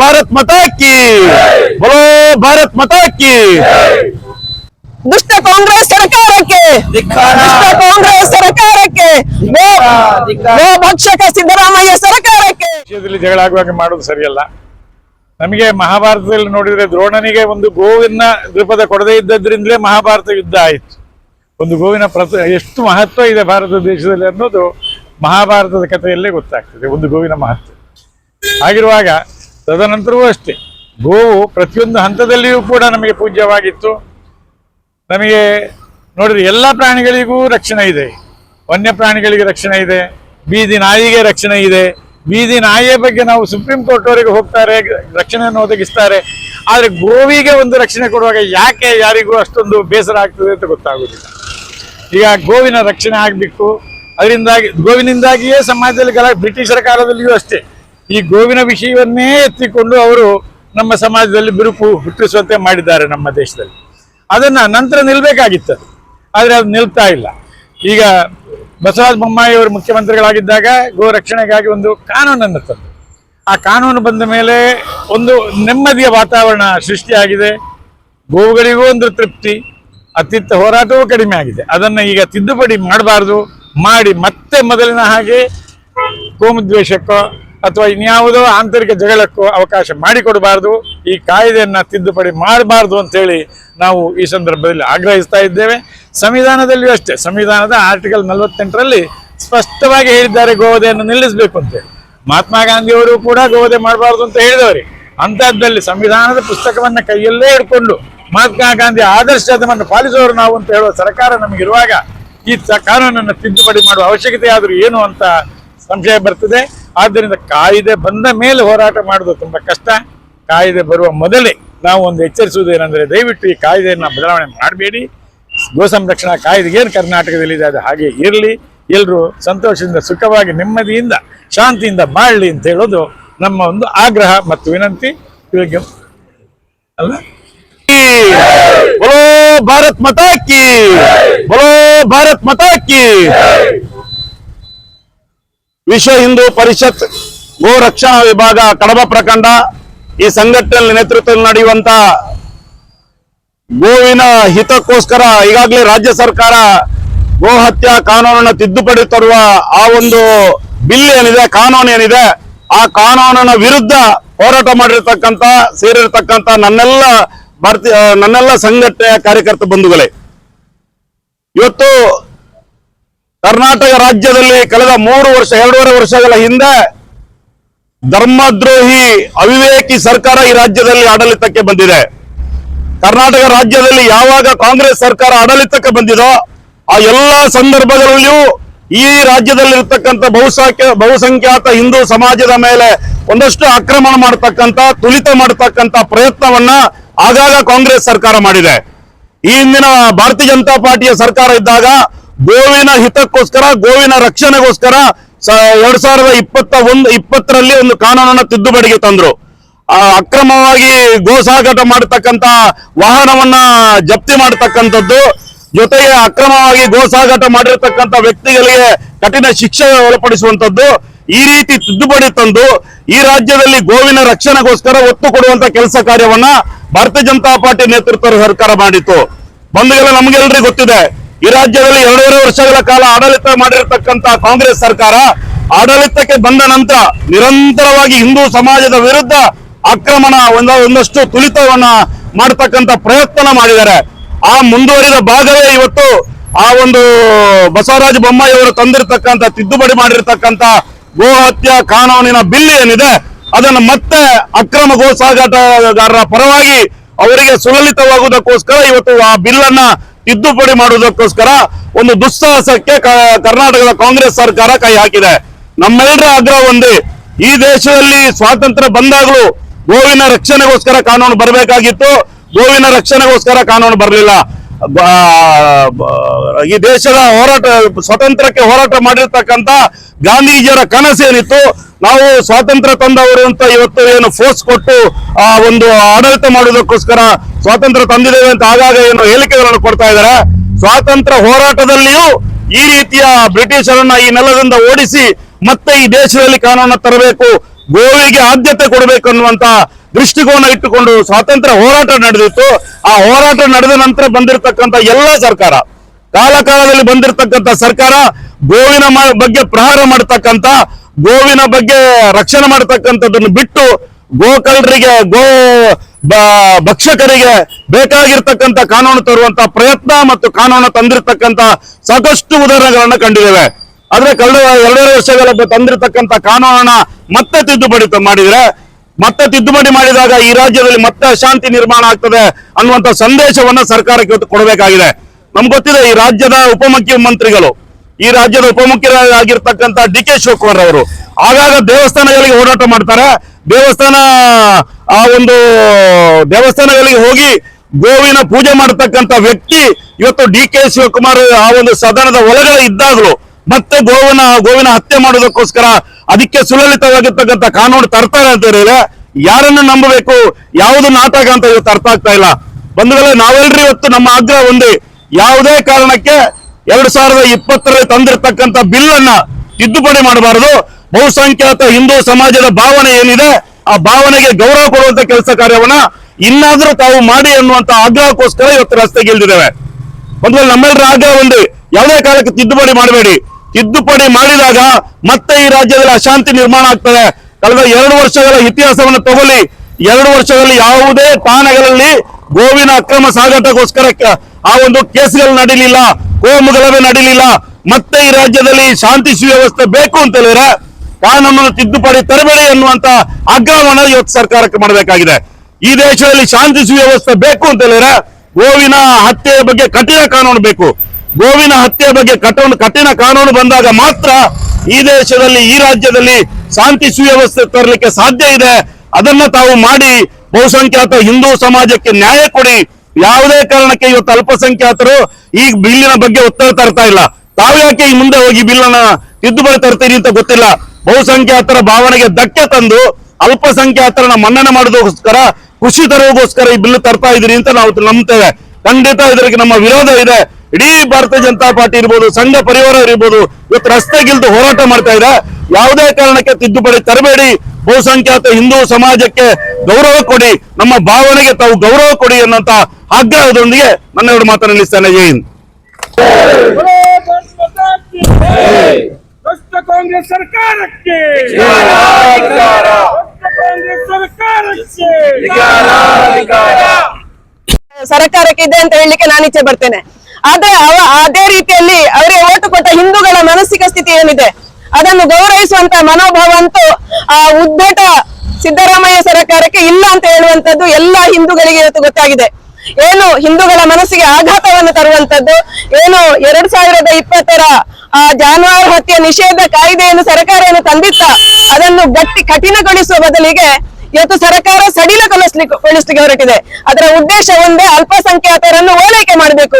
ಭಾರತ್ ಮತ ಕಿ ಬೋಲೋ ಭಾರತ್ ಮತ ಕಿ ದುಷ್ಟ ಕಾಂಗ್ರೆಸ್ ಸರ್ಕಾರಕ್ಕೆ. ದುಷ್ಟ ಕಾಂಗ್ರೆಸ್ ಸರ್ಕಾರಕ್ಕೆ ಭಕ್ಷಕ ಸಿದ್ದರಾಮಯ್ಯ ಸರ್ಕಾರಕ್ಕೆ. ವಿಷಯದಲ್ಲಿ ಜಗಳ ಆಗುವಾಗ ಮಾಡೋದು ಸರಿಯಲ್ಲ. ನಮಗೆ ಮಹಾಭಾರತದಲ್ಲಿ ನೋಡಿದ್ರೆ ದ್ರೋಣನಿಗೆ ಒಂದು ಗೋವಿನ ದೃಪದ ಕೊಡದೇ ಇದ್ದದ್ರಿಂದಲೇ ಮಹಾಭಾರತ ಯುದ್ಧ ಆಯಿತು. ಒಂದು ಗೋವಿನ ಪ್ರತ ಎಷ್ಟು ಮಹತ್ವ ಇದೆ ಭಾರತ ದೇಶದಲ್ಲಿ ಅನ್ನೋದು ಮಹಾಭಾರತದ ಕಥೆಯಲ್ಲೇ ಗೊತ್ತಾಗ್ತದೆ ಒಂದು ಗೋವಿನ ಮಹತ್ವ. ಹಾಗಿರುವಾಗ ತದನಂತರವೂ ಅಷ್ಟೇ. ಗೋವು ಪ್ರತಿಯೊಂದು ಹಂತದಲ್ಲಿಯೂ ಕೂಡ ನಮಗೆ ಪೂಜ್ಯವಾಗಿತ್ತು. ನಮಗೆ ನೋಡಿದ್ರೆ ಎಲ್ಲ ಪ್ರಾಣಿಗಳಿಗೂ ರಕ್ಷಣೆ ಇದೆ. ವನ್ಯ ಪ್ರಾಣಿಗಳಿಗೆ ರಕ್ಷಣೆ ಇದೆ. ಬೀದಿ ನಾಯಿಗೆ ರಕ್ಷಣೆ ಇದೆ. ಬೀದಿ ನಾಯಿಯ ಬಗ್ಗೆ ನಾವು ಸುಪ್ರೀಂ ಕೋರ್ಟ್ ವರೆಗೆ ಹೋಗ್ತಾರೆ, ರಕ್ಷಣೆಯನ್ನು ಒದಗಿಸ್ತಾರೆ. ಆದರೆ ಗೋವಿಗೆ ಒಂದು ರಕ್ಷಣೆ ಕೊಡುವಾಗ ಯಾಕೆ ಯಾರಿಗೂ ಅಷ್ಟೊಂದು ಬೇಸರ ಆಗ್ತದೆ ಅಂತ ಗೊತ್ತಾಗುದಿಲ್ಲ. ಈಗ ಗೋವಿನ ರಕ್ಷಣೆ ಆಗಬೇಕು. ಅದರಿಂದಾಗಿ, ಗೋವಿನಿಂದಾಗಿಯೇ ಸಮಾಜದಲ್ಲಿ ಗಲ, ಬ್ರಿಟಿಷರ ಕಾಲದಲ್ಲಿಯೂ ಅಷ್ಟೇ. ಈ ಗೋವಿನ ವಿಷಯವನ್ನೇ ಎತ್ತಿಕೊಂಡು ಅವರು ನಮ್ಮ ಸಮಾಜದಲ್ಲಿ ಬಿರುಕು ಹುಟ್ಟಿಸುವಂತೆ ಮಾಡಿದ್ದಾರೆ ನಮ್ಮ ದೇಶದಲ್ಲಿ. ಅದನ್ನು ನಂತರ ನಿಲ್ಲಬೇಕಾಗಿತ್ತು ಆದರೆ ಅದು ನಿಲ್ತಾ ಇಲ್ಲ. ಈಗ ಬಸವರಾಜ ಬೊಮ್ಮಾಯಿ ಅವರು ಮುಖ್ಯಮಂತ್ರಿಗಳಾಗಿದ್ದಾಗ ಗೋ ರಕ್ಷಣೆಗಾಗಿ ಒಂದು ಕಾನೂನನ್ನು ತಂದು. ಆ ಕಾನೂನು ಬಂದ ಮೇಲೆ ಒಂದು ನೆಮ್ಮದಿಯ ವಾತಾವರಣ ಸೃಷ್ಟಿಯಾಗಿದೆ. ಗೋವುಗಳಿಗೂ ಒಂದು ತೃಪ್ತಿ ಅತ್ತಿತ್ತ ಹೋರಾಟವೂ ಕಡಿಮೆ ಆಗಿದೆ. ಅದನ್ನು ಈಗ ತಿದ್ದುಪಡಿ ಮಾಡಬಾರ್ದು, ಮಾಡಿ ಮತ್ತೆ ಮೊದಲಿನ ಹಾಗೆ ಕೋಮುದ್ವೇಷಕ್ಕೋ ಅಥವಾ ಇನ್ಯಾವುದೋ ಆಂತರಿಕ ಜಗಳಕ್ಕೂ ಅವಕಾಶ ಮಾಡಿಕೊಡಬಾರ್ದು, ಈ ಕಾಯ್ದೆಯನ್ನು ತಿದ್ದುಪಡಿ ಮಾಡಬಾರ್ದು ಅಂತೇಳಿ ನಾವು ಈ ಸಂದರ್ಭದಲ್ಲಿ ಆಗ್ರಹಿಸ್ತಾ ಇದ್ದೇವೆ. ಸಂವಿಧಾನದಲ್ಲಿಯೂ ಅಷ್ಟೇ, ಸಂವಿಧಾನದ ಆರ್ಟಿಕಲ್ ನಲವತ್ತೆಂಟರಲ್ಲಿ ಸ್ಪಷ್ಟವಾಗಿ ಹೇಳಿದ್ದಾರೆ, ಗೋವಧೆಯನ್ನು ನಿಲ್ಲಿಸಬೇಕು ಅಂತೇಳಿ ಮಹಾತ್ಮ ಗಾಂಧಿಯವರು ಕೂಡ ಗೋವಧೆ ಮಾಡಬಾರ್ದು ಅಂತ ಹೇಳಿದವರು. ಅಂಥದ್ದಲ್ಲಿ ಸಂವಿಧಾನದ ಪುಸ್ತಕವನ್ನು ಕೈಯಲ್ಲೇ ಹಿಡ್ಕೊಂಡು ಮಹಾತ್ಮ ಗಾಂಧಿ ಆದರ್ಶವನ್ನು ಪಾಲಿಸುವವರು ನಾವು ಅಂತ ಹೇಳುವ ಸರ್ಕಾರ ನಮಗಿರುವಾಗ ಈ ಕಾನೂನನ್ನು ತಿದ್ದುಪಡಿ ಮಾಡುವ ಅವಶ್ಯಕತೆ ಆದರೂ ಏನು ಅಂತ ಸಂಶಯ ಬರ್ತದೆ. ಆದ್ದರಿಂದ ಕಾಯಿದೆ ಬಂದ ಮೇಲೆ ಹೋರಾಟ ಮಾಡೋದು ತುಂಬಾ ಕಷ್ಟ. ಕಾಯಿದೆ ಬರುವ ಮೊದಲೇ ನಾವು ಒಂದು ಎಚ್ಚರಿಸುವುದೇನೆಂದರೆ ದಯವಿಟ್ಟು ಈ ಕಾಯ್ದೆಯನ್ನು ಬದಲಾವಣೆ ಮಾಡಬೇಡಿ. ಗೋ ಸಂರಕ್ಷಣಾ ಕಾಯ್ದೆ ಏನು ಕರ್ನಾಟಕದಲ್ಲಿ ಇದೆ ಅದು ಹಾಗೆ ಇರಲಿ. ಎಲ್ಲರೂ ಸಂತೋಷದಿಂದ, ಸುಖವಾಗಿ, ನೆಮ್ಮದಿಯಿಂದ, ಶಾಂತಿಯಿಂದ ಬಾಳಲಿ ಅಂತ ಹೇಳೋದು ನಮ್ಮ ಒಂದು ಆಗ್ರಹ ಮತ್ತು ವಿನಂತಿ. ಇವಾಗ ಅಲ್ಲ? ಬಲೋ ಭಾರತ್ ಮಾತಾ ಕಿ. बोलो ಕಿ. ವಿಶ್ವ ಹಿಂದೂ ಪರಿಷತ್ ಗೋ ರಕ್ಷಾ ವಿಭಾಗ ಕಡಬ ಪ್ರಖಂಡ ಈ ಸಂಘಟನೆ ನೇತೃತ್ವದಲ್ಲಿ ನಡೆಯುವಂತ ಗೋವಿನ ಹಿತಕ್ಕೋಸ್ಕರ ಈಗಾಗಲೇ ರಾಜ್ಯ ಸರ್ಕಾರ ಗೋ ಹತ್ಯಾ ಕಾನೂನನ್ನು ತಿದ್ದುಪಡಿ ತರುವ ಆ ಒಂದು ಬಿಲ್ ಏನಿದೆ, ಕಾನೂನು ಏನಿದೆ, ಆ ಕಾನೂನಿನ ವಿರುದ್ಧ ಹೋರಾಟ ಮಾಡಿರ್ತಕ್ಕಂತ ಸೇರಿರ್ತಕ್ಕಂತ ನನ್ನೆಲ್ಲ ಭಾರತೀಯ, ನನ್ನೆಲ್ಲ ಸಂಘಟನೆಯ ಕಾರ್ಯಕರ್ತ ಬಂಧುಗಳೇ. ಇವತ್ತು ಕರ್ನಾಟಕ ರಾಜ್ಯದಲ್ಲಿ ಕಳೆದ ಮೂರು ವರ್ಷ, ಎರಡೂವರೆ ವರ್ಷಗಳ ಹಿಂದೆ ಧರ್ಮದ್ರೋಹಿ ಅವಿವೇಕಿ ಸರ್ಕಾರ ಈ ರಾಜ್ಯದಲ್ಲಿ ಆಡಳಿತಕ್ಕೆ ಬಂದಿದೆ. ಕರ್ನಾಟಕ ರಾಜ್ಯದಲ್ಲಿ ಯಾವಾಗ ಕಾಂಗ್ರೆಸ್ ಸರ್ಕಾರ ಆಡಳಿತಕ್ಕೆ ಬಂದಿದೋ ಆ ಎಲ್ಲಾ ಸಂದರ್ಭಗಳಲ್ಲಿಯೂ ಈ ರಾಜ್ಯದಲ್ಲಿ ಇರ್ತಕ್ಕಂಥ ಬಹುಸಂಖ್ಯ, ಬಹುಸಂಖ್ಯಾತ ಹಿಂದೂ ಸಮಾಜದ ಮೇಲೆ ಒಂದಷ್ಟು ಆಕ್ರಮಣ ಮಾಡತಕ್ಕಂತ ತುಳಿತ ಮಾಡತಕ್ಕಂತ ಪ್ರಯತ್ನವನ್ನ ಆಗಾಗ ಕಾಂಗ್ರೆಸ್ ಸರ್ಕಾರ ಮಾಡಿದೆ. ಈ ಹಿಂದಿನ ಭಾರತೀಯ ಜನತಾ ಪಾರ್ಟಿಯ ಸರ್ಕಾರ ಇದ್ದಾಗ ಗೋವಿನ ಹಿತಕ್ಕೋಸ್ಕರ ಗೋವಿನ ರಕ್ಷಣೆಗೋಸ್ಕರ ಎರಡ್ ಸಾವಿರದ ಇಪ್ಪತ್ತ ಒಂದು ಇಪ್ಪತ್ತರಲ್ಲಿ ಒಂದು ಕಾನೂನನ್ನ ತಿದ್ದುಪಡಿಗೆ ತಂದ್ರು. ಆ, ಅಕ್ರಮವಾಗಿ ಗೋ ಸಾಗಾಟ ಮಾಡತಕ್ಕಂತ ವಾಹನವನ್ನ ಜಪ್ತಿ ಮಾಡತಕ್ಕಂಥದ್ದು ಜೊತೆಗೆ ಅಕ್ರಮವಾಗಿ ಗೋ ಸಾಗಾಟ ಮಾಡಿರ್ತಕ್ಕಂಥ ವ್ಯಕ್ತಿಗಳಿಗೆ ಕಠಿಣ ಶಿಕ್ಷೆ ಒಳಪಡಿಸುವಂತದ್ದು ಈ ರೀತಿ ತಿದ್ದುಪಡಿ ತಂದು ಈ ರಾಜ್ಯದಲ್ಲಿ ಗೋವಿನ ರಕ್ಷಣೆಗೋಸ್ಕರ ಒತ್ತು ಕೊಡುವಂತ ಕೆಲಸ ಕಾರ್ಯವನ್ನ ಭಾರತೀಯ ಜನತಾ ಪಾರ್ಟಿ ನೇತೃತ್ವದ ಸರ್ಕಾರ ಮಾಡಿತ್ತು. ಬಂಧುಗಳ ನಮಗೆಲ್ಲರಿಗೂ ಗೊತ್ತಿದೆ. ಈ ರಾಜ್ಯದಲ್ಲಿ ಎರಡೂವರೆ ವರ್ಷಗಳ ಕಾಲ ಆಡಳಿತ ಮಾಡಿರತಕ್ಕಂತಹ ಕಾಂಗ್ರೆಸ್ ಸರ್ಕಾರ ಆಡಳಿತಕ್ಕೆ ಬಂದ ನಂತರ ನಿರಂತರವಾಗಿ ಹಿಂದೂ ಸಮಾಜದ ವಿರುದ್ಧ ಆಕ್ರಮಣ ಒಂದ ಒಂದಷ್ಟು ತುಳಿತವನ್ನ ಮಾಡತಕ್ಕಂತ ಪ್ರಯತ್ನ ಮಾಡಿದ್ದಾರೆ. ಆ ಮುಂದುವರಿದ ಭಾಗವೇ ಇವತ್ತು ಆ ಒಂದು ಬಸವರಾಜ ಬೊಮ್ಮಾಯಿ ಅವರು ತಂದಿರತಕ್ಕಂತ ತಿದ್ದುಪಡಿ ಮಾಡಿರ್ತಕ್ಕಂತ ಗೋ ಹತ್ಯಾ ಕಾನೂನಿನ ಬಿಲ್ ಏನಿದೆ, ಅದನ್ನು ಮತ್ತೆ ಅಕ್ರಮ ಗೋ ಸಾಗಾಟಗಾರರ ಪರವಾಗಿ ಅವರಿಗೆ ಸುಲಲಿತವಾಗುವುದಕ್ಕೋಸ್ಕರ ಇವತ್ತು ಆ ಬಿಲ್ ಅನ್ನ ತಿದ್ದುಪಡಿ ಮಾಡುವುದಕ್ಕೋಸ್ಕರ ಒಂದು ದುಸ್ಸಾಹಸಕ್ಕೆ ಕರ್ನಾಟಕದ ಕಾಂಗ್ರೆಸ್ ಸರ್ಕಾರ ಕೈ ಹಾಕಿದೆ. ನಮ್ಮೆಲ್ಲರ ಆಗ್ರಹ ಒಂದೇ, ಈ ದೇಶದಲ್ಲಿ ಸ್ವಾತಂತ್ರ್ಯ ಬಂದಾಗಲೂ ಗೋವಿನ ರಕ್ಷಣೆಗೋಸ್ಕರ ಕಾನೂನು ಬರಬೇಕಾಗಿತ್ತು. ಗೋವಿನ ರಕ್ಷಣೆಗೋಸ್ಕರ ಕಾನೂನು ಬರಲಿಲ್ಲ. ಈ ದೇಶದ ಹೋರಾಟ, ಸ್ವಾತಂತ್ರ್ಯಕ್ಕೆ ಹೋರಾಟ ಮಾಡಿರ್ತಕ್ಕಂತ ಗಾಂಧೀಜಿಯವರ ಕನಸೇನಿತ್ತು. ನಾವು ಸ್ವಾತಂತ್ರ್ಯ ತಂದವರು ಅಂತ ಇವತ್ತು ಏನು ಫೋರ್ಸ್ ಕೊಟ್ಟು, ಆ, ಒಂದು ಆಡಳಿತ ಮಾಡುವುದಕ್ಕೋಸ್ಕರ ಸ್ವಾತಂತ್ರ್ಯ ತಂದಿದ್ದೇವೆ ಅಂತ ಆಗಾಗ ಏನು ಹೇಳಿಕೆಗಳನ್ನು ಕೊಡ್ತಾ ಇದ್ದಾರೆ. ಸ್ವಾತಂತ್ರ್ಯ ಹೋರಾಟದಲ್ಲಿಯೂ ಈ ರೀತಿಯ ಬ್ರಿಟಿಷರನ್ನ ಈ ನೆಲದಿಂದ ಓಡಿಸಿ ಮತ್ತೆ ಈ ದೇಶದಲ್ಲಿ ಕಾನೂನು ತರಬೇಕು, ಗೋವಿಗೆ ಆದ್ಯತೆ ಕೊಡಬೇಕು ಅನ್ನುವಂತ ದೃಷ್ಟಿಕೋನ ಇಟ್ಟುಕೊಂಡು ಸ್ವಾತಂತ್ರ್ಯ ಹೋರಾಟ ನಡೆದಿತ್ತು. ಆ ಹೋರಾಟ ನಡೆದ ನಂತರ ಬಂದಿರತಕ್ಕಂತ ಎಲ್ಲ ಸರ್ಕಾರ ಕಾಲ ಕಾಲದಲ್ಲಿ ಬಂದಿರತಕ್ಕಂತ ಸರ್ಕಾರ ಗೋವಿನ ಬಗ್ಗೆ ಪ್ರಹಾರ ಮಾಡತಕ್ಕಂತ ಗೋವಿನ ಬಗ್ಗೆ ರಕ್ಷಣೆ ಮಾಡತಕ್ಕಂಥದ್ದನ್ನು ಬಿಟ್ಟು ಗೋಕಲ್ರಿಗೆ ಗೋ ಭಕ್ಷಕರಿಗೆ ಬೇಕಾಗಿರ್ತಕ್ಕಂಥ ಕಾನೂನು ತರುವಂತ ಪ್ರಯತ್ನ ಮತ್ತು ಕಾನೂನು ತಂದಿರತಕ್ಕಂತ ಸಾಕಷ್ಟು ಉದಾಹರಣೆಗಳನ್ನ ಕಂಡಿದ್ದೇವೆ. ಆದ್ರೆ ಕಳೆದ ಎರಡೂವರೆ ವರ್ಷಗಳ ತಂದಿರತಕ್ಕಂತ ಕಾನೂನನ್ನ ಮತ್ತೆ ತಿದ್ದುಪಡಿ ಮಾಡಿದ್ರೆ, ಮತ್ತೆ ತಿದ್ದುಪಡಿ ಮಾಡಿದಾಗ ಈ ರಾಜ್ಯದಲ್ಲಿ ಮತ್ತೆ ಅಶಾಂತಿ ನಿರ್ಮಾಣ ಆಗ್ತದೆ ಅನ್ನುವಂತ ಸಂದೇಶವನ್ನ ಸರ್ಕಾರಕ್ಕೆ ಕೊಡಬೇಕಾಗಿದೆ. ನಮ್ಗೆ ಗೊತ್ತಿದೆ, ಈ ರಾಜ್ಯದ ಉಪಮುಖ್ಯಮಂತ್ರಿಗಳು, ಈ ರಾಜ್ಯದ ಉಪಮುಖ್ಯರಾಗಿರ್ತಕ್ಕಂಥ ಡಿ ಕೆ ಶಿವಕುಮಾರ್ ಅವರು, ಆಗಾಗ ದೇವಸ್ಥಾನಗಳಿಗೆ ಓಡಾಟ ಮಾಡ್ತಾರೆ. ದೇವಸ್ಥಾನ ಆ ಒಂದು ದೇವಸ್ಥಾನಗಳಿಗೆ ಹೋಗಿ ಗೋವಿನ ಪೂಜೆ ಮಾಡತಕ್ಕಂತ ವ್ಯಕ್ತಿ ಇವತ್ತು ಡಿ ಕೆ ಶಿವಕುಮಾರ್ ಆ ಒಂದು ಸದನದ ಒಳಗಡೆ ಇದ್ದಾಗಲೂ ಮತ್ತೆ ಗೋವಿನ ಗೋವಿನ ಹತ್ಯೆ ಮಾಡೋದಕ್ಕೋಸ್ಕರ ಅದಕ್ಕೆ ಸುಲಲಿತವಾಗಿರ್ತಕ್ಕಂಥ ಕಾನೂನು ತರ್ತಾರೆ ಅಂತ ಹೇಳಿದ್ರೆ ಯಾರನ್ನು ನಂಬಬೇಕು? ಯಾವುದು ನಾಟಕ ಅಂತ ಇವತ್ತು ಅರ್ಥ ಆಗ್ತಾ ಇಲ್ಲ. ಬಂಧುಗಳೇ ನಾವೆಲ್ಲರೂ ಇವತ್ತು ನಮ್ಮ ಆಗ್ರಹ ಒಂದೇ. ಯಾವುದೇ ಕಾರಣಕ್ಕೆ ಎರಡ್ ಸಾವಿರದ ಇಪ್ಪತ್ತರಲ್ಲಿ ತಂದಿರತಕ್ಕಂತ ಬಿಲ್ ಅನ್ನ ತಿದ್ದುಪಡಿ ಮಾಡಬಾರದು. ಬಹುಸಂಖ್ಯಾತ ಹಿಂದೂ ಸಮಾಜದ ಭಾವನೆ ಏನಿದೆ? ಆ ಭಾವನೆಗೆ ಗೌರವ ಕೊಡುವಂತ ಕೆಲಸ ಕಾರ್ಯವನ್ನ ಇನ್ನಾದ್ರೂ ತಾವು ಮಾಡಿ ಅನ್ನುವಂತ ಆಗ್ರಹಕ್ಕೋಸ್ಕರ ಇವತ್ತು ರಸ್ತೆಗೆ ಇಳಿದಿದ್ದೇವೆ. ಒಂದು ವೇಳೆ ನಮ್ಮೆಲ್ಲರ ಆಗ್ರಹ ಒಂದು, ಯಾವುದೇ ಕಾಲಕ್ಕೆ ತಿದ್ದುಪಡಿ ಮಾಡಬೇಡಿ. ತಿದ್ದುಪಡಿ ಮಾಡಿದಾಗ ಮತ್ತೆ ಈ ರಾಜ್ಯದಲ್ಲಿ ಅಶಾಂತಿ ನಿರ್ಮಾಣ ಆಗ್ತದೆ. ಕಳೆದ ಎರಡು ವರ್ಷಗಳ ಇತಿಹಾಸವನ್ನು ತಗೊಳ್ಳಿ. ಎರಡು ವರ್ಷದಲ್ಲಿ ಯಾವುದೇ ಠಾಣೆಗಳಲ್ಲಿ ಗೋವಿನ ಅಕ್ರಮ ಸಾಗಾಟಕ್ಕೋಸ್ಕರ ಆ ಒಂದು ಕೇಸ್ಗಳು ನಡೀಲಿಲ್ಲ ಕೋಮುಗಳವೇ ನಡೀಲಿಲ್ಲ. ಮತ್ತೆ ಈ ರಾಜ್ಯದಲ್ಲಿ ಶಾಂತಿ ಸುವ್ಯವಸ್ಥೆ ಬೇಕು ಅಂತ ಹೇಳಿದ್ರೆ ಕಾನೂನನ್ನು ತಿದ್ದುಪಡಿ ತರಬೇಡಿ ಎನ್ನುವಂತ ಆಗ್ರಹವನ್ನ ಇವತ್ತು ಸರ್ಕಾರಕ್ಕೆ ಮಾಡಬೇಕಾಗಿದೆ. ಈ ದೇಶದಲ್ಲಿ ಶಾಂತಿ ಸುವ್ಯವಸ್ಥೆ ಬೇಕು ಅಂತ ಹೇಳಿದ್ರೆ ಗೋವಿನ ಹತ್ಯೆಯ ಬಗ್ಗೆ ಕಠಿಣ ಕಾನೂನು ಬೇಕು. ಗೋವಿನ ಹತ್ಯೆ ಬಗ್ಗೆ ಕಠಿಣ ಕಠಿಣ ಕಾನೂನು ಬಂದಾಗ ಮಾತ್ರ ಈ ದೇಶದಲ್ಲಿ, ಈ ರಾಜ್ಯದಲ್ಲಿ ಶಾಂತಿ ಸುವ್ಯವಸ್ಥೆ ತರಲಿಕ್ಕೆ ಸಾಧ್ಯ ಇದೆ. ಅದನ್ನ ತಾವು ಮಾಡಿ ಬಹುಸಂಖ್ಯಾತ ಹಿಂದೂ ಸಮಾಜಕ್ಕೆ ನ್ಯಾಯ ಕೊಡಿ. ಯಾವುದೇ ಕಾರಣಕ್ಕೆ ಇವತ್ತು ಅಲ್ಪಸಂಖ್ಯಾತರು ಈ ಬಿಲ್ಲಿನ ಬಗ್ಗೆ ಒತ್ತಡ ತರ್ತಾ ಇಲ್ಲ. ತಾವು ಯಾಕೆ ಈ ಮುಂದೆ ಹೋಗಿ ಬಿಲ್ಲನ್ನ ತಿದ್ದುಪಡಿ ತರ್ತೀರಿ ಅಂತ ಗೊತ್ತಿಲ್ಲ. ಬಹುಸಂಖ್ಯಾತರ ಭಾವನೆಗೆ ಧಕ್ಕೆ ತಂದು ಅಲ್ಪಸಂಖ್ಯಾತರನ್ನ ಮನ್ನಣೆ ಮಾಡೋದಕ್ಕೋಸ್ಕರ ಖುಷಿ ತರೋದಕ್ಕೋಸ್ಕರ ಈ ಬಿಲ್ ತರ್ತಾ ಇದೀರಿ ಅಂತ ನಾವು ನಂಬ್ತೇವೆ. ಖಂಡಿತ ಇದಕ್ಕೆ ನಮ್ಮ ವಿರೋಧ ಇದೆ. ಇಡೀ ಭಾರತೀಯ ಜನತಾ ಪಾರ್ಟಿ ಇರ್ಬೋದು, ಸಂಘ ಪರಿವಾರ ಇರ್ಬೋದು, ಇವತ್ತು ರಸ್ತೆಗಿಲ್ದು ಹೋರಾಟ ಮಾಡ್ತಾ ಇದೆ. ಯಾವುದೇ ಕಾರಣಕ್ಕೆ ತಿದ್ದುಪಡಿ ತರಬೇಡಿ. ಬಹುಸಂಖ್ಯಾತ ಹಿಂದೂ ಸಮಾಜಕ್ಕೆ ಗೌರವ ಕೊಡಿ. ನಮ್ಮ ಭಾವನೆಗೆ ತಾವು ಗೌರವ ಕೊಡಿ ಅನ್ನೋಂತ ಆಗ್ರಹದೊಂದಿಗೆ ನನ್ನ ಎರಡು ಮಾತನ್ನು ನಿಲ್ಲಿಸ್ತೇನೆ. ಜೈ. ಕಾಂಗ್ರೆಸ್ ಸರ್ಕಾರಕ್ಕೆ. ಭ್ರಷ್ಟ ಕಾಂಗ್ರೆಸ್ ಸರ್ಕಾರಕ್ಕೆ. ಸರ್ಕಾರಕ್ಕೆ ಇದೆ ಅಂತ ಹೇಳಲಿಕ್ಕೆ ನಾನು ಇಚ್ಛೆ ಬರ್ತೇನೆ ಆದ್ರೆ ಅವ ಅದೇ ರೀತಿಯಲ್ಲಿ ಅವರಿಗೆ ಓಟು ಕೊಟ್ಟ ಹಿಂದೂಗಳ ಮಾನಸಿಕ ಸ್ಥಿತಿ ಏನಿದೆ? ಅದನ್ನು ಗೌರವಿಸುವಂತ ಮನೋಭಾವ ಅಂತೂ ಆ ಉದ್ದೇಟ ಸಿದ್ದರಾಮಯ್ಯ ಸರ್ಕಾರಕ್ಕೆ ಇಲ್ಲ ಅಂತ ಹೇಳುವಂತದ್ದು ಎಲ್ಲಾ ಹಿಂದೂಗಳಿಗೆ ಇವತ್ತು ಗೊತ್ತಾಗಿದೆ. ಏನು ಹಿಂದೂಗಳ ಮನಸ್ಸಿಗೆ ಆಘಾತವನ್ನು ತರುವಂತದ್ದು ಏನು ಎರಡ್ ಸಾವಿರದ ಇಪ್ಪತ್ತರ ಆ ಜಾನುವಾರು ಹತ್ಯೆ ನಿಷೇಧ ಕಾಯ್ದೆಯನ್ನು ಸರ್ಕಾರ ಏನು ತಂದಿತ್ತ. ಅದನ್ನು ಗಟ್ಟಿ ಕಠಿಣಗೊಳಿಸುವ ಬದಲಿಗೆ ಇವತ್ತು ಸರ್ಕಾರ ಸಡಿಲಗೊಳಿಸ್ಲಿಕ್ಕೆ ಗೊಳಿಸ್ಲಿಕ್ಕೆ ಹೊರಟಿದೆ. ಅದರ ಉದ್ದೇಶ ಒಂದೇ ಅಲ್ಪಸಂಖ್ಯಾತರನ್ನು ಓಲೈಕೆ ಮಾಡಬೇಕು.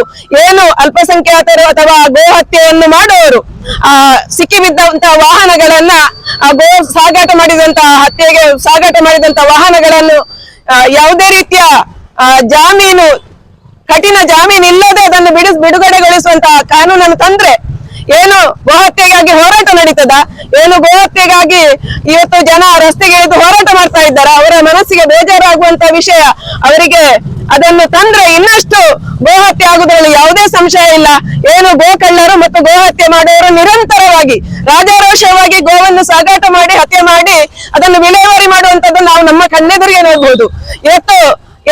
ಏನು ಅಲ್ಪಸಂಖ್ಯಾತರು ಅಥವಾ ಗೋ ಹತ್ಯೆಯನ್ನು ಮಾಡುವವರು ಆ, ಸಿಕ್ಕಿಬಿದ್ದಂತಹ ವಾಹನಗಳನ್ನ, ಆ, ಗೋ ಸಾಗಾಟ ಮಾಡಿದಂತಹ ಹತ್ಯೆಗೆ ಸಾಗಾಟ ಮಾಡಿದಂತ ವಾಹನಗಳನ್ನು ಯಾವುದೇ ರೀತಿಯ ಜಾಮೀನು, ಕಠಿಣ ಜಾಮೀನು ಇಲ್ಲದೆ ಅದನ್ನು ಬಿಡಿಸ್ ಬಿಡುಗಡೆಗೊಳಿಸುವಂತಹ ಕಾನೂನನ್ನು ತಂದ್ರೆ ಏನು ಗೋಹತ್ಯೆಗಾಗಿ ಹೋರಾಟ ನಡೀತದ? ಏನು ಗೋಹತ್ಯೆಗಾಗಿ ಇವತ್ತು ಜನ ರಸ್ತೆಗೆ ಇಳಿದು ಹೋರಾಟ ಮಾಡ್ತಾ ಇದ್ದಾರೆ? ಅವರ ಮನಸ್ಸಿಗೆ ಬೇಜಾರಾಗುವಂತ ವಿಷಯ. ಅವರಿಗೆ ಅದನ್ನು ತಂದ್ರೆ ಇನ್ನಷ್ಟು ಗೋಹತ್ಯೆ ಆಗುವುದರಲ್ಲಿ ಯಾವುದೇ ಸಂಶಯ ಇಲ್ಲ. ಏನು ಗೋಕಳ್ಳರು ಮತ್ತು ಗೋಹತ್ಯೆ ಮಾಡುವವರು ನಿರಂತರವಾಗಿ, ರಾಜಾರೋಷವಾಗಿ ಗೋವನ್ನು ಸಾಗಾಟ ಮಾಡಿ, ಹತ್ಯೆ ಮಾಡಿ, ಅದನ್ನು ವಿಲೇವಾರಿ ಮಾಡುವಂತದ್ದು ನಾವು ನಮ್ಮ ಕಣ್ಣೆದುರಿಗೆ ನೋಡಬಹುದು ಇವತ್ತು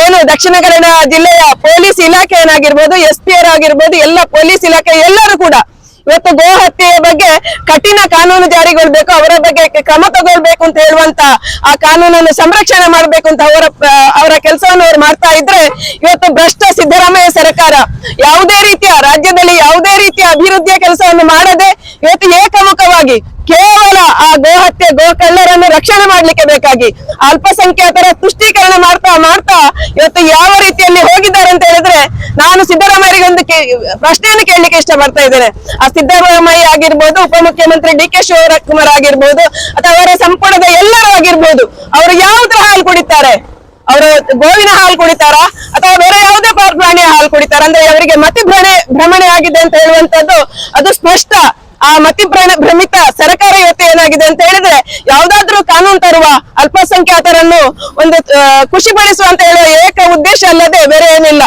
ಏನು ದಕ್ಷಿಣ ಕನ್ನಡ ಜಿಲ್ಲೆಯ ಪೊಲೀಸ್ ಇಲಾಖೆ ಏನಾಗಿರ್ಬೋದು, ಎಸ್ ಪಿ ಆಗಿರ್ಬೋದು, ಎಲ್ಲ ಪೊಲೀಸ್ ಇಲಾಖೆ ಎಲ್ಲರೂ ಕೂಡ ಇವತ್ತು ಗೋ ಹತ್ಯೆಯ ಬಗ್ಗೆ ಕಠಿಣ ಕಾನೂನು ಜಾರಿಗೊಳ್ಬೇಕು, ಅವರ ಬಗ್ಗೆ ಕ್ರಮ ತಗೊಳ್ಬೇಕು ಅಂತ ಹೇಳುವಂತ ಆ ಕಾನೂನನ್ನು ಸಂರಕ್ಷಣೆ ಮಾಡ್ಬೇಕು ಅಂತ ಅವರ ಅವರ ಕೆಲಸವನ್ನು ಅವ್ರು ಮಾಡ್ತಾ ಇದ್ರೆ ಇವತ್ತು ಭ್ರಷ್ಟ ಸಿದ್ದರಾಮಯ್ಯ ಸರ್ಕಾರ ಯಾವುದೇ ರೀತಿಯ, ರಾಜ್ಯದಲ್ಲಿ ಯಾವುದೇ ರೀತಿಯ ಅಭಿವೃದ್ಧಿಯ ಕೆಲಸವನ್ನು ಮಾಡದೆ ಇವತ್ತು ಏಕಮುಖವಾಗಿ ಕೇವಲ ಹತ್ಯೆ ಗೋ ಕಳ್ಳರನ್ನು ರಕ್ಷಣೆ ಮಾಡ್ಲಿಕ್ಕೆ ಬೇಕಾಗಿ ಅಲ್ಪಸಂಖ್ಯಾತರ ತುಷ್ಟೀಕರಣ ಮಾಡ್ತಾ ಮಾಡ್ತಾ ಇವತ್ತು ಯಾವ ರೀತಿಯಲ್ಲಿ ಹೋಗಿದ್ದಾರೆ ಅಂತ ಹೇಳಿದ್ರೆ ನಾನು ಸಿದ್ದರಾಮಯ್ಯರಿಗೆ ಒಂದು ಪ್ರಶ್ನೆಯನ್ನು ಕೇಳಲಿಕ್ಕೆ ಇಷ್ಟ ಪಡ್ತಾ ಇದ್ದೇನೆ. ಆ ಸಿದ್ದರಾಮಯ್ಯ ಆಗಿರ್ಬೋದು, ಉಪಮುಖ್ಯಮಂತ್ರಿ ಡಿ ಕೆ ಶಿವಕುಮಾರ್ ಆಗಿರ್ಬೋದು, ಅಥವಾ ಅವರ ಸಂಪುಟದ ಎಲ್ಲರೂ ಆಗಿರ್ಬೋದು, ಅವರು ಯಾವುದ್ರ ಹಾಲು ಕುಡಿತಾರೆ? ಅವರು ಗೋವಿನ ಹಾಲು ಕುಡಿತಾರಾ? ಅಥವಾ ಬೇರೆ ಯಾವುದೇ ಪ್ರಾಣಿಯ ಹಾಲು ಕುಡಿತಾರ? ಅಂದ್ರೆ ಅವರಿಗೆ ಮತಿ ಭ್ರಮಣೆ ಆಗಿದೆ ಅಂತ ಹೇಳುವಂತದ್ದು ಅದು ಸ್ಪಷ್ಟ. ಆ ಮತಿ ಭ್ರಮಿತ ಸರ್ಕಾರ ಏನಾಗಿದೆ ಅಂತ ಹೇಳಿದ್ರೆ, ಯಾವ್ದಾದ್ರು ಕಾನೂನು ತರುವ ಅಲ್ಪಸಂಖ್ಯಾತರನ್ನು ಒಂದು ಖುಷಿ ಪಡಿಸುವ ಅಂತ ಹೇಳುವ ಏಕ ಉದ್ದೇಶ ಅಲ್ಲದೆ ಬೇರೆ ಏನಿಲ್ಲ.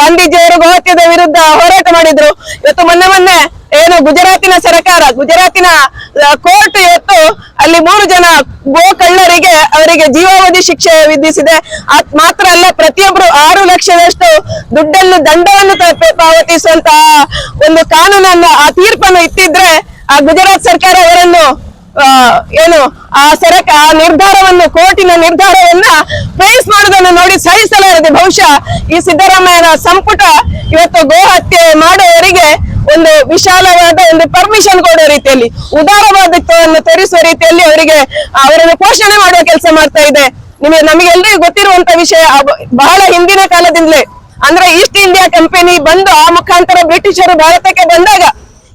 ಗಾಂಧೀಜಿಯವರು ಗೋಹತ್ಯದ ವಿರುದ್ಧ ಹೋರಾಟ ಮಾಡಿದ್ರು. ಇವತ್ತು ಮೊನ್ನೆ ಮೊನ್ನೆ ಏನು ಗುಜರಾತಿನ ಸರ್ಕಾರ, ಗುಜರಾತಿನ ಕೋರ್ಟ್ ಇವತ್ತು ಅಲ್ಲಿ ಮೂರು ಜನ ಗೋ ಕಳ್ಳರಿಗೆ ಅವರಿಗೆ ಜೀವಾವಧಿ ಶಿಕ್ಷೆ ವಿಧಿಸಿದೆ. ಮಾತ್ರ ಅಲ್ಲ, ಪ್ರತಿಯೊಬ್ರು ಆರು ಲಕ್ಷದಷ್ಟು ದುಡ್ಡನ್ನು ದಂಡವನ್ನು ಪಾವತಿಸುವಂತಹ ಒಂದು ಕಾನೂನನ್ನು, ಆ ತೀರ್ಪನ್ನು ಇಟ್ಟಿದ್ರೆ, ಆ ಗುಜರಾತ್ ಸರ್ಕಾರ ಅವರನ್ನು ಏನು, ಆ ಸರಕ, ಆ ನಿರ್ಧಾರವನ್ನು, ಕೋರ್ಟಿನ ನಿರ್ಧಾರವನ್ನ ಫೇಸ್ ಮಾಡೋದನ್ನ ನೋಡಿ ಸಹಿಸಲಾರದೆ ಬಹುಶಃ ಈ ಸಿದ್ದರಾಮಯ್ಯನ ಸಂಪುಟ ಇವತ್ತು ಗೋ ಹತ್ಯೆ ಮಾಡುವವರಿಗೆ ಒಂದು ವಿಶಾಲವಾದ ಒಂದು ಪರ್ಮಿಷನ್ ಕೊಡೋ ರೀತಿಯಲ್ಲಿ ಉದಾರವಾದತ್ವವನ್ನು ತೋರಿಸುವ ರೀತಿಯಲ್ಲಿ ಅವರಿಗೆ ಅವರನ್ನು ಪೋಷಣೆ ಮಾಡುವ ಕೆಲಸ ಮಾಡ್ತಾ ಇದೆ. ನಿಮಗೆ ನಮಗೆಲ್ಲರಿಗೂ ಗೊತ್ತಿರುವಂತ ವಿಷಯ ಬಹಳ ಹಿಂದಿನ ಕಾಲದಿಂದಲೇ, ಅಂದ್ರೆ ಈಸ್ಟ್ ಇಂಡಿಯಾ ಕಂಪನಿ ಬಂದು ಆ ಮುಖಾಂತರ ಬ್ರಿಟಿಷರು ಭಾರತಕ್ಕೆ ಬಂದಾಗ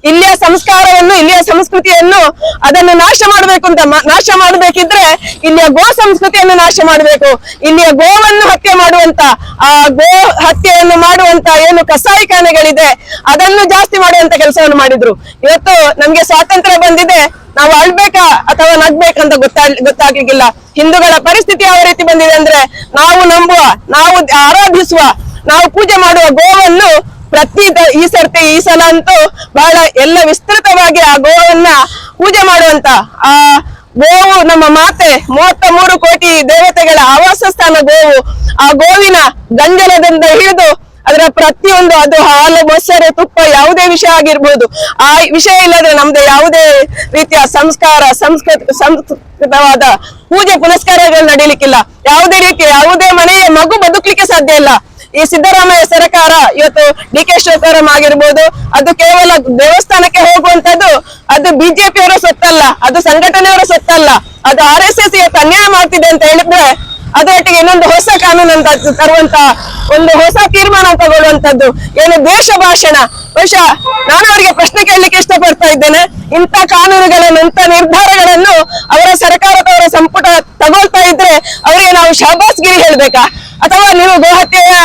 ಇಲ್ಲಿಯ ಸಂಸ್ಕಾರವನ್ನು, ಇಲ್ಲಿಯ ಸಂಸ್ಕೃತಿಯನ್ನು ಅದನ್ನು ನಾಶ ಮಾಡಬೇಕು ಅಂತ ನಾಶ ಮಾಡಬೇಕಿದ್ರೆ ಇಲ್ಲಿಯ ಗೋ ಸಂಸ್ಕೃತಿಯನ್ನು ನಾಶ ಮಾಡಬೇಕು. ಇಲ್ಲಿಯ ಗೋವನ್ನು ಹತ್ಯೆ ಮಾಡುವಂತ, ಆ ಗೋ ಹತ್ಯೆಯನ್ನು ಮಾಡುವಂತ ಏನು ಕಸಾಯಿಖಾನೆಗಳಿದೆ ಅದನ್ನು ಜಾಸ್ತಿ ಮಾಡುವಂತ ಕೆಲಸವನ್ನು ಮಾಡಿದ್ರು. ಇವತ್ತು ನಮ್ಗೆ ಸ್ವಾತಂತ್ರ್ಯ ಬಂದಿದೆ, ನಾವು ಅಳ್ಬೇಕಾ ಅಥವಾ ನಗ್ಬೇಕಂತ ಗೊತ್ತಾ, ಗೊತ್ತಾಗ್ಲಿಕ್ಕಿಲ್ಲ. ಹಿಂದೂಗಳ ಪರಿಸ್ಥಿತಿ ಯಾವ ರೀತಿ ಬಂದಿದೆ ಅಂದ್ರೆ, ನಾವು ನಂಬುವ, ನಾವು ಆರಾಧಿಸುವ, ನಾವು ಪೂಜೆ ಮಾಡುವ ಗೋವನ್ನು ಪ್ರತಿ ಈ ಸರ್ತಿ, ಈ ಸಲ ಅಂತೂ ಬಹಳ ಎಲ್ಲ ವಿಸ್ತೃತವಾಗಿ ಆ ಗೋವನ್ನ ಪೂಜೆ ಮಾಡುವಂತ, ಆ ಗೋವು ನಮ್ಮ ಮಾತೆ ಮೂವತ್ತ ಮೂರು ಕೋಟಿ ದೇವತೆಗಳ ಆವಾಸ ಸ್ಥಾನ ಗೋವು. ಆ ಗೋವಿನ ಗಂಜಲದಿಂದ ಹಿಡಿದು ಅದರ ಪ್ರತಿಯೊಂದು ಅದು ಹಾಲು, ಮೊಸರು, ತುಪ್ಪ ಯಾವುದೇ ವಿಷಯ ಆಗಿರ್ಬೋದು. ಆ ವಿಷಯ ಇಲ್ಲದ್ರೆ ನಮ್ದು ಯಾವುದೇ ರೀತಿಯ ಸಂಸ್ಕಾರ, ಸಂಸ್ಕೃತ, ಸಂಸ್ಕೃತವಾದ ಪೂಜೆ ಪುನಸ್ಕಾರಗಳು ನಡೀಲಿಕ್ಕಿಲ್ಲ. ಯಾವುದೇ ರೀತಿ, ಯಾವುದೇ ಮನೆಯ ಮಗು ಬದುಕಲಿಕ್ಕೆ ಸಾಧ್ಯ ಇಲ್ಲ. ಈ ಸಿದ್ದರಾಮಯ್ಯ ಸರ್ಕಾರ ಇವತ್ತು ಡಿ ಕೆ ಶಿವಕುಮಾರಂ ಆಗಿರ್ಬೋದು, ಅದು ಕೇವಲ ದೇವಸ್ಥಾನಕ್ಕೆ ಹೋಗುವಂತದ್ದು ಅದು ಬಿಜೆಪಿಯವರ ಸೊತ್ತಲ್ಲ, ಅದು ಸಂಘಟನೆಯವರ ಸೊತ್ತಲ್ಲ, ಅದು ಆರ್ ಎಸ್ ಎಸ್ ಅನ್ಯಾಯ ಮಾಡ್ತಿದೆ ಅಂತ ಹೇಳಿದ್ರೆ ಅದರೊಟ್ಟಿಗೆ ಇನ್ನೊಂದು ಹೊಸ ಕಾನೂನು ಅಂತ ತರುವಂತ ಒಂದು ಹೊಸ ತೀರ್ಮಾನ ತಗೊಳ್ಳುವಂತದ್ದು ಏನು ದ್ವೇಷ ಭಾಷಣ? ಬಹುಶಃ ನಾನು ಅವರಿಗೆ ಪ್ರಶ್ನೆ ಕೇಳಲಿಕ್ಕೆ ಇಷ್ಟಪಡ್ತಾ ಇದ್ದೇನೆ. ಇಂಥ ಕಾನೂನುಗಳನ್ನು ಇಂಥ ನಿರ್ಧಾರಗಳನ್ನು ಅವರ ಸರ್ಕಾರದವರ ಸಂಪುಟ ತಗೊಳ್ತಾ ಇದ್ರೆ ಅವರಿಗೆ ನಾವು ಶಾಬಾಸ್ಗಿರಿ ಹೇಳ್ಬೇಕಾ? ಅಥವಾ ನೀವು ಗೋಹತ್ಯೆಯ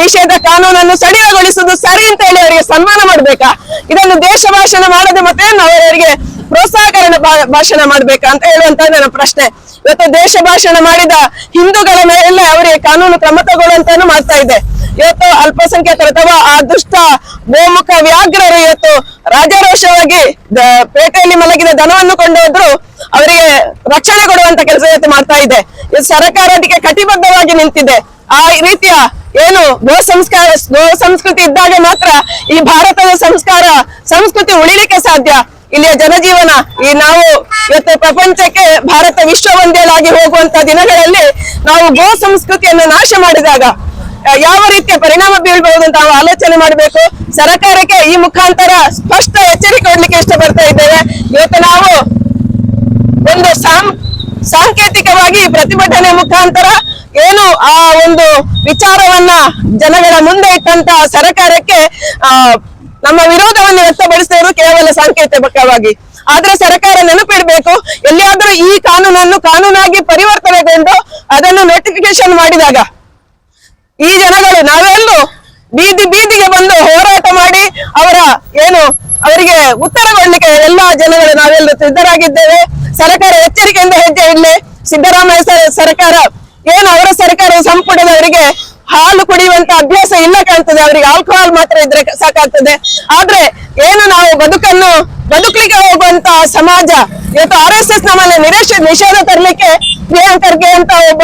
ನಿಷೇಧ ಕಾನೂನನ್ನು ಸಡಿಲಗೊಳಿಸುವುದು ಸರಿ ಅಂತ ಹೇಳಿ ಅವರಿಗೆ ಸನ್ಮಾನ ಮಾಡ್ಬೇಕಾ? ಇದನ್ನು ದೇಶ ಭಾಷಣ ಮಾಡದೆ ಮತ್ತೆ ನಾವು ಅವರಿಗೆ ಪ್ರೋತ್ಸಾಹಕರಣ ಭಾಷಣ ಮಾಡ್ಬೇಕಾ ಅಂತ ಹೇಳುವಂತ ನನ್ನ ಪ್ರಶ್ನೆ. ಇವತ್ತು ದೇಶ ಭಾಷಣ ಮಾಡಿದ ಹಿಂದೂಗಳ ಮೇಲೆ ಅವರಿಗೆ ಕಾನೂನು ಕ್ರಮ ತಗೊಳ್ಳುವಂತಾನು ಮಾಡ್ತಾ ಇದೆ. ಇವತ್ತು ಅಲ್ಪಸಂಖ್ಯಾತರು ಅಥವಾ ಆ ದುಷ್ಟ ಗೋಮುಖ ವ್ಯಾಘ್ರರು ಇವತ್ತು ರಾಜಾರೋಷವಾಗಿ ಪೇಟೆಯಲ್ಲಿ ಮಲಗಿದ ದನವನ್ನು ಕೊಂಡೋದ್ರು ಅವರಿಗೆ ರಕ್ಷಣೆ ಕೊಡುವಂತ ಕೆಲಸ ಇವತ್ತು ಮಾಡ್ತಾ ಇದೆ. ಸರ್ಕಾರ ಅದಕ್ಕೆ ಕಟಿಬದ್ಧವಾಗಿ ನಿಂತಿದೆ. ಆ ರೀತಿಯ ಏನು ಗೋ ಸಂಸ್ಕಾರ ಗೋ ಸಂಸ್ಕೃತಿ ಇದ್ದಾಗ ಮಾತ್ರ ಈ ಭಾರತದ ಸಂಸ್ಕಾರ, ಸಂಸ್ಕೃತಿ ಉಳಿಲಿಕ್ಕೆ ಸಾಧ್ಯ. ಇಲ್ಲಿಯ ಜನಜೀವನ, ಈ ನಾವು ಇವತ್ತು ಪ್ರಪಂಚಕ್ಕೆ ಭಾರತ ವಿಶ್ವ ಒಂದೇಲಾಗಿ ಹೋಗುವಂತ ದಿನಗಳಲ್ಲಿ ನಾವು ಗೋ ಸಂಸ್ಕೃತಿಯನ್ನು ನಾಶ ಮಾಡಿದಾಗ ಯಾವ ರೀತಿಯ ಪರಿಣಾಮ ಬೀಳ್ಬಹುದು ಅಂತ ನಾವು ಆಲೋಚನೆ ಮಾಡಬೇಕು. ಸರ್ಕಾರಕ್ಕೆ ಈ ಮುಖಾಂತರ ಸ್ಪಷ್ಟ ಎಚ್ಚರಿಕೆ ಕೊಡ್ಲಿಕ್ಕೆ ಇಷ್ಟಪಡ್ತಾ ಇದ್ದೇವೆ. ಇವತ್ತು ನಾವು ಸಾಂಕೇತಿಕವಾಗಿ ಪ್ರತಿಭಟನೆ ಮುಖಾಂತರ ಏನು ಆ ಒಂದು ವಿಚಾರವನ್ನ ಜನಗಳ ಮುಂದೆ ಇಟ್ಟಂತ ಸರ್ಕಾರಕ್ಕೆ, ಆ, ನಮ್ಮ ವಿರೋಧವನ್ನು ವ್ಯಕ್ತಪಡಿಸಿದವರು ಕೇವಲ ಸಾಂಕೇತಿಕವಾಗಿ. ಆದ್ರೆ ಸರ್ಕಾರ ನೆನಪಿಡ್ಬೇಕು, ಎಲ್ಲಿಯಾದ್ರೂ ಈ ಕಾನೂನನ್ನು ಕಾನೂನಾಗಿ ಪರಿವರ್ತನೆಗೊಂಡು ಅದನ್ನು ನೋಟಿಫಿಕೇಶನ್ ಮಾಡಿದಾಗ ಈ ಜನಗಳು ನಾವೆಲ್ಲೂ ಬೀದಿ ಬೀದಿಗೆ ಬಂದು ಹೋರಾಟ ಮಾಡಿ ಅವರ ಏನು ಅವರಿಗೆ ಉತ್ತರ ಕೊಡ್ಲಿಕ್ಕೆ ಎಲ್ಲಾ ಜನಗಳು ನಾವೆಲ್ಲ ಸಿದ್ಧರಾಗಿದ್ದೇವೆ. ಸರ್ಕಾರ ಎಚ್ಚರಿಕೆಯಿಂದ ಹೆಜ್ಜೆ ಇಡ್ಲಿ. ಸಿದ್ದರಾಮಯ್ಯ ಸರ್- ಸರ್ಕಾರ, ಏನು ಅವರ ಸರ್ಕಾರ ಸಂಪುಟದವರಿಗೆ ಹಾಲು ಕುಡಿಯುವಂತ ಅಭ್ಯಾಸ ಇಲ್ಲ ಕಾಣ್ತದೆ. ಅವರಿಗೆ ಆಲ್ಕೋಹಾಲ್ ಮಾತ್ರ ಇದ್ರೆ ಸಾಕಾಗ್ತದೆ. ಆದ್ರೆ ಏನು ನಾವು ಬದುಕನ್ನು, ಬದುಕಲಿಕ್ಕೆ ಹೋಗುವಂತ ಸಮಾಜ, ಇವತ್ತು ಆರ್ ಎಸ್ ಎಸ್ ನಮ್ಮಲ್ಲಿ ನಿರೇಶ ನಿಷೇಧ ತರಲಿಕ್ಕೆ ಪ್ರಿಯಾಂಕರ್ಗೆ ಅಂತ ಒಬ್ಬ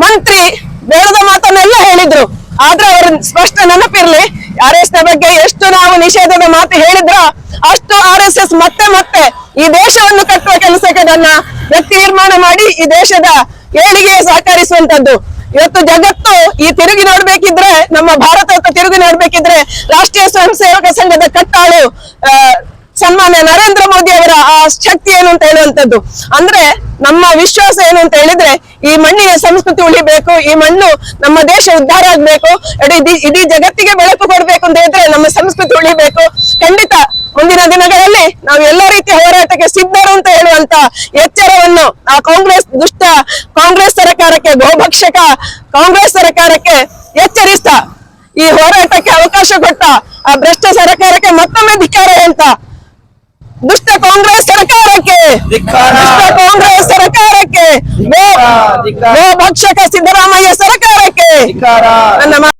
ಮಂತ್ರಿ ಬೇಡದ ಮಾತನ್ನೆಲ್ಲ ಹೇಳಿದ್ರು. ಆದ್ರೆ ಅವ್ರ ಸ್ಪಷ್ಟ ನೆನಪಿರ್ಲಿ ಆರ್ ಎಸ್ ಬಗ್ಗೆ ಎಷ್ಟು ನಾವು ನಿಷೇಧದ ಮಾತು ಹೇಳಿದ್ರ ಅಷ್ಟು ಆರ್ ಮತ್ತೆ ಮತ್ತೆ ಈ ದೇಶವನ್ನು ಕಟ್ಟುವ ಕೆಲಸಕ್ಕೆ ನನ್ನ ವ್ಯಕ್ತಿ ನಿರ್ಮಾಣ ಮಾಡಿ ಈ ದೇಶದ ಏಳಿಗೆ ಸಹಕರಿಸುವಂತದ್ದು ಇವತ್ತು ಜಗತ್ತು ಈ ತಿರುಗಿ ನೋಡ್ಬೇಕಿದ್ರೆ, ನಮ್ಮ ಭಾರತ ತಿರುಗಿ ನೋಡ್ಬೇಕಿದ್ರೆ ರಾಷ್ಟ್ರೀಯ ಸ್ವಯಂ ಸೇವಕ ಸಂಘದ ಕಟ್ಟಾಳು ಸನ್ಮಾನ್ಯ ನರೇಂದ್ರ ಮೋದಿ ಅವರ, ಆ, ಶಕ್ತಿ ಏನು ಅಂತ ಹೇಳುವಂತದ್ದು ಅಂದ್ರೆ ನಮ್ಮ ವಿಶ್ವಾಸ ಏನು ಅಂತ ಹೇಳಿದ್ರೆ, ಈ ಮಣ್ಣಿನ ಸಂಸ್ಕೃತಿ ಉಳಿಬೇಕು, ಈ ಮಣ್ಣು ನಮ್ಮ ದೇಶ ಉದ್ಧಾರ ಆಗ್ಬೇಕು ಇಡೀ ಇಡೀ ಜಗತ್ತಿಗೆ ಬೆಳಕು ಕೊಡ್ಬೇಕು ಅಂತ ಹೇಳಿದ್ರೆ ನಮ್ಮ ಸಂಸ್ಕೃತಿ ಉಳಿಬೇಕು. ಖಂಡಿತ ಮುಂದಿನ ದಿನಗಳಲ್ಲಿ ನಾವು ಎಲ್ಲ ರೀತಿಯ ಹೋರಾಟಕ್ಕೆ ಸಿದ್ಧರು ಅಂತ ಹೇಳುವಂತ ಎಚ್ಚರವನ್ನು ಆ ಕಾಂಗ್ರೆಸ್ ದುಷ್ಟ ಕಾಂಗ್ರೆಸ್ ಸರ್ಕಾರಕ್ಕೆ, ಗೋಭಕ್ಷಕ ಕಾಂಗ್ರೆಸ್ ಸರ್ಕಾರಕ್ಕೆ ಎಚ್ಚರಿಸ್ತಾ, ಈ ಹೋರಾಟಕ್ಕೆ ಅವಕಾಶ ಕೊಟ್ಟ ಆ ಭ್ರಷ್ಟ ಸರ್ಕಾರಕ್ಕೆ ಮತ್ತೊಮ್ಮೆ ಧಿಕ್ಕಾರ ಅಂತ ದುಷ್ಟ ಕಾಂಗ್ರೆಸ್ ಸರ್ಕಾರಕ್ಕೆ. ದುಷ್ಟ ಕಾಂಗ್ರೆಸ್ ಸರ್ಕಾರಕ್ಕೆ ಭಕ್ಷಕ ಸಿದ್ದರಾಮಯ್ಯ ಸರ್ಕಾರಕ್ಕೆ. ನನ್ನ